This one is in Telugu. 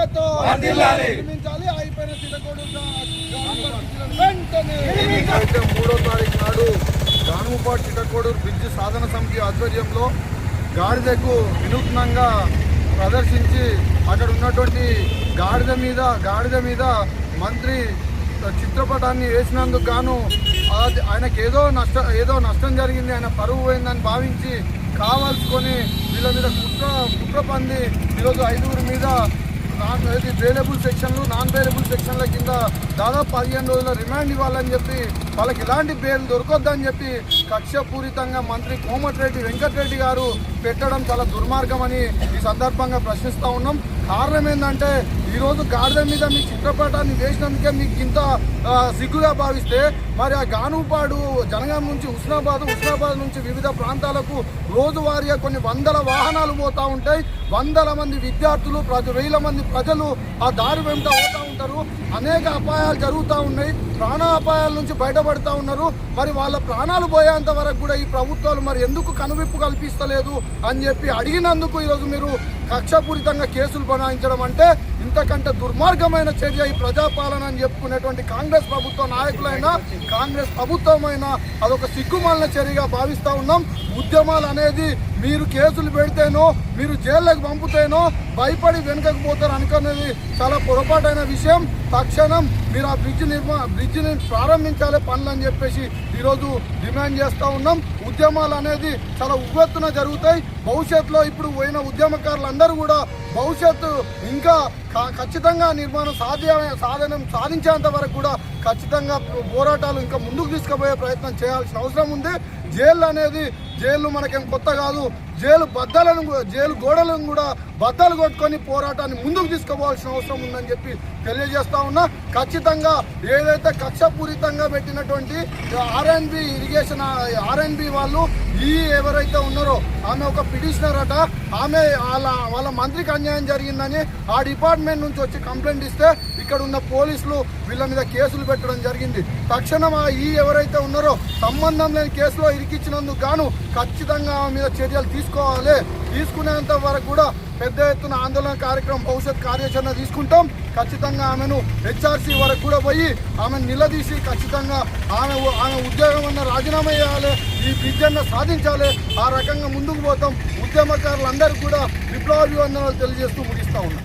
నిర్మించాలి అయిపోయిన వెంటనే. మూడో తారీఖు నాడు గానుపాటి చిటకోడూరు బ్రిడ్జ్ సాధన సమితి ఆధ్వర్యంలో గాడిదకు వినూత్నంగా ప్రదర్శించి అక్కడ ఉన్నటువంటి గాడిద మీద గాడిద మీద మంత్రి చిత్రపటాన్ని వేసినందుకు గాను ఆయనకి ఏదో నష్ట ఏదో నష్టం జరిగింది ఆయన పరువు పోయిందని భావించి కావాల్సుకొని వీళ్ళ మీద కుట్ర కుట్ర పంది ఈరోజు ఐదుగురి మీద నాన్ ఇది బేలబుల్ సెక్షన్లు నాన్ బేలబుల్ సెక్షన్ల కింద దాదాపు పదిహేను రోజుల రిమాండ్ ఇవ్వాలని చెప్పి వాళ్ళకి ఇలాంటి బెయిల్ దొరకొద్దని చెప్పి కక్షపూరితంగా మంత్రి కోమటిరెడ్డి వెంకటరెడ్డి గారు పెట్టడం చాలా దుర్మార్గం అని ఈ సందర్భంగా ప్రశ్నిస్తూ ఉన్నాం. కారణం ఏంటంటే ఈరోజు గాడిద మీద మీ చిత్రపటాన్ని వేసినందుకే మీకు ఇంత సిగ్గుగా భావిస్తే మరి ఆ గానుపాడు జనగాం నుంచి హుస్నాబాద్ హుస్నాబాద్ నుంచి వివిధ ప్రాంతాలకు రోజువారీగా కొన్ని వందల వాహనాలు పోతూ ఉంటాయి. వందల మంది విద్యార్థులు ప్రతి వేల మంది ప్రజలు ఆ దారి వెంట పోతూ ఉంటారు. అనేక అపాయాలు జరుగుతూ ఉన్నాయి. ప్రాణ అపాయాల నుంచి బయటపడుతూ ఉన్నారు. మరి వాళ్ళ ప్రాణాలు పోయేంత వరకు కూడా ఈ ప్రభుత్వాలు మరి ఎందుకు కనువిప్పు కల్పిస్తలేదు అని చెప్పి అడిగినందుకు ఈరోజు మీరు కక్షపూరితంగా కేసులు బనాయించడం అంటే ఇంతకంటే దుర్మార్గమైన చర్య ఈ ప్రజాపాలన అని చెప్పుకునేటువంటి కాంగ్రెస్ ప్రభుత్వ నాయకులైనా కాంగ్రెస్ ప్రభుత్వమైనా అదొక సిగ్గుమాలిన చర్యగా భావిస్తూ ఉన్నాం. ఉద్యమాలు అనేది మీరు కేసులు పెడితేనో మీరు జైళ్ళకు పంపుతేనో భయపడి వెనుకకు పోతారు అనుకునేది చాలా పొరపాటైన విషయం. తక్షణం మీరు ఆ బ్రిడ్జ్ నిర్మా బ్రిడ్జిని ప్రారంభించాలి పనులు అని చెప్పేసి ఈరోజు డిమాండ్ చేస్తూ ఉన్నాం. ఉద్యమాలు అనేది చాలా ఉవ్వెత్తున జరుగుతాయి. భవిష్యత్తులో ఇప్పుడు పోయిన ఉద్యమకారులందరూ కూడా భవిష్యత్తు ఇంకా ఖచ్చితంగా నిర్మాణం సాధ్య సాధనం సాధించేంత వరకు కూడా ఖచ్చితంగా పోరాటాలు ఇంకా ముందుకు తీసుకుపోయే ప్రయత్నం చేయాల్సిన అవసరం ఉంది. జైలు అనేది జైలు మనకేం కొత్త కాదు. జైలు బద్దలను జైలు గోడలను కూడా బద్దలు కొట్టుకొని పోరాటాన్ని ముందుకు తీసుకోవాల్సిన అవసరం ఉందని చెప్పి తెలియజేస్తా ఉన్నా. ఖచ్చితంగా ఏదైతే కక్షపూరితంగా పెట్టినటువంటి ఆర్ఎన్బి ఇరిగేషన్ ఆర్ఎన్బి వాళ్ళు ఈ ఎవరైతే ఉన్నారో ఆమె ఒక పిటిషనర్ అట. ఆమె వాళ్ళ వాళ్ళ మంత్రికి అన్యాయం జరిగిందని ఆ డిపార్ట్మెంట్ నుంచి వచ్చి కంప్లైంట్ ఇస్తే ఇక్కడ ఉన్న పోలీసులు వీళ్ళ మీద కేసులు పెట్టడం జరిగింది. తక్షణం ఈ ఎవరైతే ఉన్నారో సంబంధం లేని కేసులో ఇరికిచ్చినందుకు గాను ఖచ్చితంగా ఆమె మీద చర్యలు తీసుకోవాలి. తీసుకునేంత వరకు కూడా పెద్ద ఎత్తున ఆందోళన కార్యక్రమం భవిష్యత్ కార్యాచరణ తీసుకుంటాం. ఖచ్చితంగా ఆమెను హెచ్ఆర్సీ వరకు కూడా పోయి ఆమెను నిలదీసి ఖచ్చితంగా ఆమె ఆమె ఉద్యోగం అన్న రాజీనామా చేయాలి ఈ విద్యను సాధించాలి. ఆ రకంగా ముందుకు పోతాం. ఉద్యమకారులందరికీ కూడా విప్లవాభివందనాలు తెలియజేస్తూ ముగిస్తా ఉన్నాం.